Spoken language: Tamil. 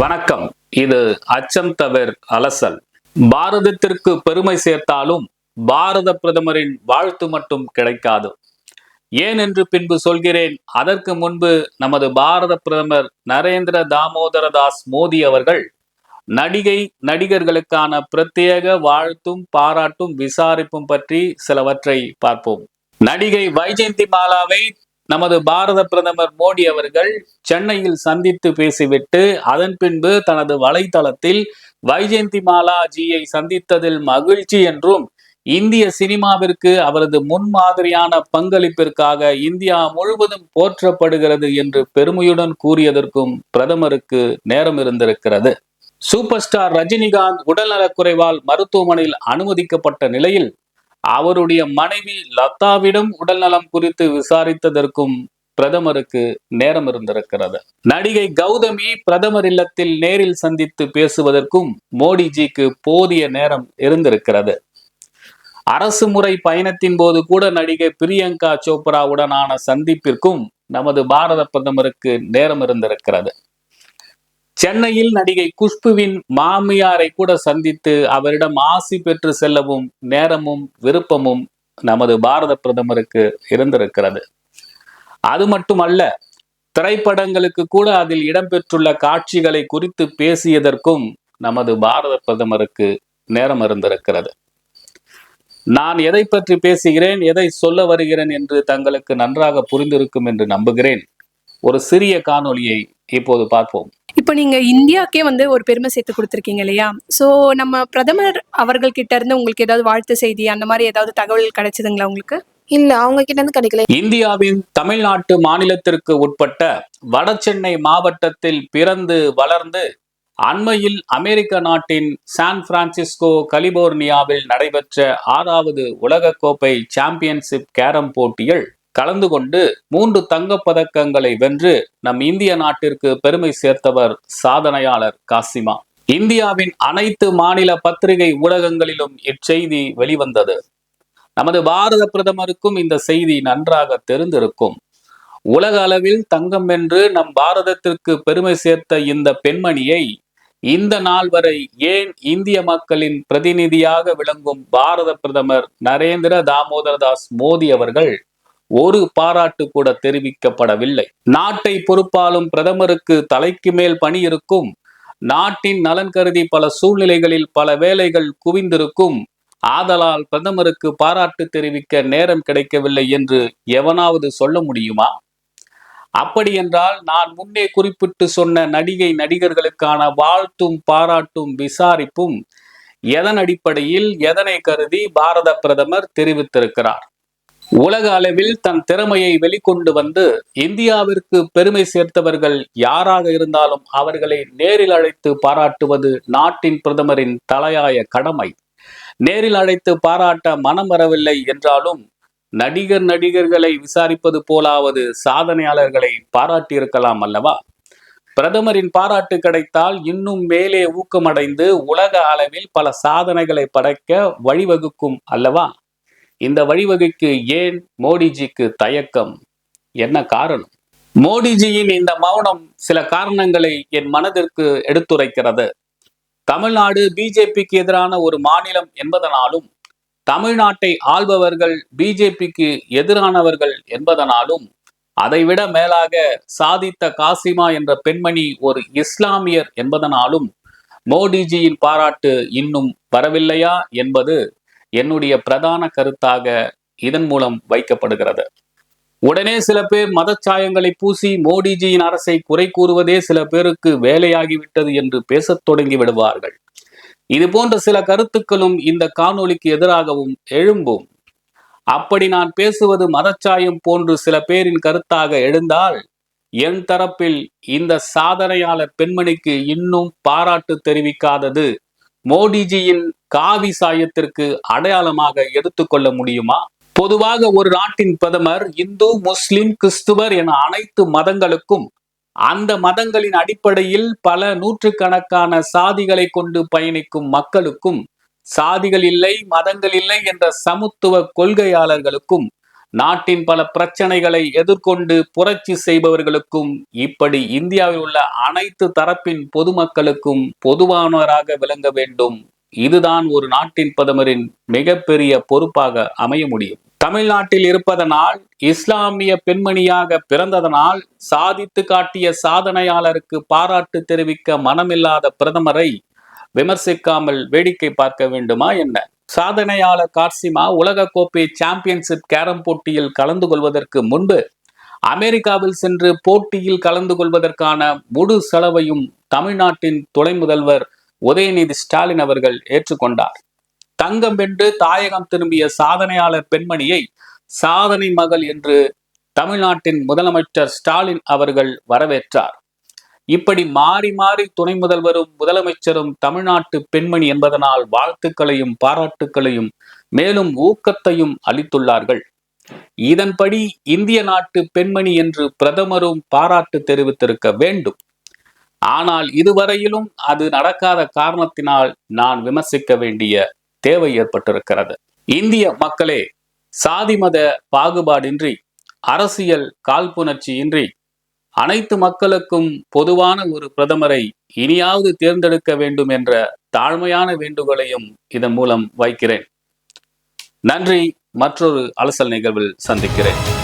வணக்கம். இது அச்சம் தவிர் அலசல். பாரதத்திற்கு பெருமை சேர்த்தாலும் பாரத பிரதமரின் வாழ்த்து மட்டும் கிடைக்காது. ஏன் என்று பின்பு சொல்கிறேன். அதற்கு முன்பு நமது பாரத பிரதமர் நரேந்திர தாமோதர தாஸ் மோடி அவர்கள் நடிகை நடிகர்களுக்கான பிரத்யேக வாழ்த்தும் பாராட்டும் விசாரிப்பும் பற்றி சிலவற்றை பார்ப்போம். நடிகை வைஜெயந்தி மாலாவை நமது பாரத பிரதமர் மோடி அவர்கள் சென்னையில் சந்தித்து பேசிவிட்டு அதன் பின்பு தனது வலைதளத்தில் வைஜெயந்தி மாலாஜியை சந்தித்ததில் மகிழ்ச்சி என்றும் இந்திய சினிமாவிற்கு அவரது முன்மாதிரியான பங்களிப்பிற்காக இந்தியா முழுவதும் போற்றப்படுகிறது என்று பெருமையுடன் கூறியதற்கும் பிரதமருக்கு நேரம் இருந்திருக்கிறது. சூப்பர் ஸ்டார் ரஜினிகாந்த் உடல்நலக்குறைவால் மருத்துவமனையில் அனுமதிக்கப்பட்ட நிலையில் அவருடைய மனைவி லதாவிடம் உடல்நலம் குறித்து விசாரித்ததற்கும் பிரதமருக்கு நேரம் இருந்திருக்கிறது. நடிகை கௌதமி பிரதமர் இல்லத்தில் நேரில் சந்தித்து பேசுவதற்கும் மோடிஜிக்கு போதிய நேரம் இருந்திருக்கிறது. அரசு முறை பயணத்தின் போது கூட நடிகை பிரியங்கா சோப்ராவுடனான சந்திப்பிற்கும் நமது பாரத பிரதமருக்கு நேரம் இருந்திருக்கிறது. சென்னையில் நடிகை குஷ்புவின் மாமியாரை கூட சந்தித்து அவரிடம் ஆசி பெற்று செல்லவும் நேரமும் விருப்பமும் நமது பாரத பிரதமருக்கு இருந்திருக்கிறது. அது மட்டுமல்ல திரைப்படங்களுக்கு கூட அதில் இடம்பெற்றுள்ள காட்சிகளை குறித்து பேசியதற்கும் நமது பாரத பிரதமருக்கு நேரம் இருந்திருக்கிறது. நான் எதை பற்றி பேசுகிறேன் எதை சொல்ல வருகிறேன் என்று தங்களுக்கு நன்றாக புரிந்திருக்கும் என்று நம்புகிறேன். ஒரு சிறிய காணொளியை இப்போது பார்ப்போம். இப்போ நீங்க இந்தியாக்கே வந்து ஒரு பெருமை சேர்த்து கொடுத்துருக்கீங்க இல்லையா? ஸோ நம்ம பிரதமர் அவர்கள் கிட்ட இருந்து உங்களுக்கு ஏதாவது வாழ்த்து செய்தி அந்த மாதிரி ஏதாவது தகவல் கிடைச்சதுங்களா உங்களுக்கு? இல்ல அவங்க கிட்ட இருந்து கிடைக்கல. இந்தியாவின் தமிழ்நாட்டு மாநிலத்திற்கு உட்பட்ட வடசென்னை மாவட்டத்தில் பிறந்து வளர்ந்து அண்மையில் அமெரிக்க நாட்டின் சான் பிரான்சிஸ்கோ கலிபோர்னியாவில் நடைபெற்ற ஆறாவது உலகக்கோப்பை சாம்பியன்ஷிப் கேரம் போட்டியில் கலந்து கொண்டு மூன்று தங்கப் பதக்கங்களை வென்று நம் இந்திய நாட்டிற்கு பெருமை சேர்த்தவர் சாதனையாளர் காசிமா. இந்தியாவின் அனைத்து மாநில பத்திரிகை ஊடகங்களிலும் இச்செய்தி வெளிவந்தது. நமது பாரத பிரதமருக்கும் இந்த செய்தி நன்றாக தெரிந்திருக்கும். உலக அளவில் தங்கம் வென்று நம் பாரதத்திற்கு பெருமை சேர்த்த இந்த பெண்மணியை இந்த நாள் வரை ஏன் இந்திய மக்களின் பிரதிநிதியாக விளங்கும் பாரத பிரதமர் நரேந்திர தாமோதரதாஸ் மோடி அவர்கள் ஒரு பாராட்டு கூட தெரிவிக்கப்படவில்லை. நாட்டை பொறுப்பாலும் பிரதமருக்கு தலைக்கு மேல் பணி இருக்கும். நாட்டின் நலன் கருதி பல சூழ்நிலைகளில் பல வேலைகள் குவிந்திருக்கும். ஆதலால் பிரதமருக்கு பாராட்டு தெரிவிக்க நேரம் கிடைக்கவில்லை என்று எவனாவது சொல்ல முடியுமா? அப்படி என்றால் நான் முன்னே குறிப்பிட்டு சொன்ன நடிகை நடிகர்களுக்கான வாழ்த்தும் பாராட்டும் விசாரிப்பும் எதன் அடிப்படையில் எதனை கருதி பாரத பிரதமர் தெரிவித்திருக்கிறார்? உலக அளவில் தன் திறமையை வெளிக்கொண்டு வந்து இந்தியாவிற்கு பெருமை சேர்த்தவர்கள் யாராக இருந்தாலும் அவர்களை நேரில் அழைத்து பாராட்டுவது நாட்டின் பிரதமரின் தலையாய கடமை. நேரில் அழைத்து பாராட்ட மனம் வரவில்லை என்றாலும் நடிகர் நடிகர்களை விசாரிப்பது போலாவது சாதனையாளர்களை பாராட்டியிருக்கலாம் அல்லவா? பிரதமரின் பாராட்டு கிடைத்தால் இன்னும் மேலே ஊக்கமடைந்து உலக அளவில் பல சாதனைகளை படைக்க வழிவகுக்கும் அல்லவா? இந்த வழிவகைக்கு ஏன் மோடிஜிக்கு தயக்கம்? என்ன காரணம்? மோடிஜியின் இந்த மௌனம் சில காரணங்களை என் மனதிற்கு எடுத்துரைக்கிறது. தமிழ்நாடு பிஜேபிக்கு எதிரான ஒரு மாநிலம் என்பதனாலும் தமிழ்நாட்டை ஆள்பவர்கள் பிஜேபிக்கு எதிரானவர்கள் என்பதனாலும் அதைவிட மேலாக சாதித்த காசிமா என்ற பெண்மணி ஒரு இஸ்லாமியர் என்பதனாலும் மோடிஜியின் பாராட்டு இன்னும் வரவில்லையா என்பது என்னுடைய பிரதான கருத்தாக இதன் மூலம் வைக்கப்படுகிறது. உடனே சில பேர் மதச்சாயங்களை பூசி மோடிஜியின் அரசை குறை கூறுவதே சில பேருக்கு வேலையாகிவிட்டது என்று பேசத் தொடங்கி விடுவார்கள். இது போன்ற சில கருத்துக்களும் இந்த காணொளிக்கு எதிராகவும் எழும்பும். அப்படி நான் பேசுவது மதச்சாயம் போன்று சில பேரின் கருத்தாக எழுந்தால் என் தரப்பில் இந்த சாதனையாளர் பெண்மணிக்கு இன்னும் பாராட்டு தெரிவிக்காதது மோடிஜியின் காவி சாயத்திற்கு அடையாளமாக எடுத்துக்கொள்ள முடியுமா? பொதுவாக ஒரு நாட்டின் பிரதமர் இந்து முஸ்லிம் கிறிஸ்துவர் என அனைத்து மதங்களுக்கும் அந்த மதங்களின் அடிப்படையில் பல நூற்றுக்கணக்கான சாதிகளை கொண்டு பயணிக்கும் மக்களுக்கும் சாதிகள் இல்லை மதங்கள் இல்லை என்ற சமத்துவ கொள்கையாளர்களுக்கும் நாட்டின் பல பிரச்சனைகளை எதிர்கொண்டு புரட்சி செய்பவர்களுக்கும் இப்படி இந்தியாவில் உள்ள அனைத்து தரப்பின் பொதுமக்களுக்கும் பொதுவானவராக விளங்க வேண்டும். இதுதான் ஒரு நாட்டின் பிரதமரின் மிகப்பெரிய பொறுப்பாக அமைய முடியும். தமிழ்நாட்டில் இருப்பதனால் இஸ்லாமிய பெண்மணியாக பிறந்ததனால் சாதித்து காட்டிய சாதனையாளருக்கு பாராட்டு தெரிவிக்க மனமில்லாத பிரதமரை விமர்சிக்காமல் வேடிக்கை பார்க்க வேண்டுமா என்ன? சாதனையாளர் கார்சிமா உலக கோப்பை சாம்பியன்ஷிப் கேரம் போட்டியில் கலந்து கொள்வதற்கு முன்பு அமெரிக்காவில் சென்று போட்டியில் கலந்து கொள்வதற்கான முழு செலவையும் தமிழ்நாட்டின் துணை முதல்வர் உதயநிதி ஸ்டாலின் அவர்கள் ஏற்றுக்கொண்டார். தங்கம் வென்று தாயகம் திரும்பிய சாதனையாளர் பெண்மணியை சாதனை மகள் என்று தமிழ்நாட்டின் முதலமைச்சர் ஸ்டாலின் அவர்கள் வரவேற்றார். இப்படி மாறி மாறி துணை முதல்வரும் முதலமைச்சரும் தமிழ்நாட்டு பெண்மணி என்பதனால் வாழ்த்துக்களையும் பாராட்டுக்களையும் மேலும் ஊக்கத்தையும் அளித்துள்ளார்கள். இதன்படி இந்திய நாட்டு பெண்மணி என்று பிரதமரும் பாராட்டு தெரிவித்திருக்க வேண்டும். ஆனால் இதுவரையிலும் அது நடக்காத காரணத்தினால் நான் விமர்சிக்க வேண்டிய தேவை ஏற்பட்டிருக்கிறது. இந்திய மக்களே சாதி மத பாகுபாடின்றி அரசியல் காழ்ப்புணர்ச்சியின்றி அனைத்து மக்களுக்கும் பொதுவான ஒரு பிரதமரை இனியாவது தேர்ந்தெடுக்க வேண்டும் என்ற தாழ்மையான வேண்டுகோளையும் இதன் மூலம் வைக்கிறேன். நன்றி. மற்றொரு அலசல் நிகழ்வில் சந்திக்கிறேன்.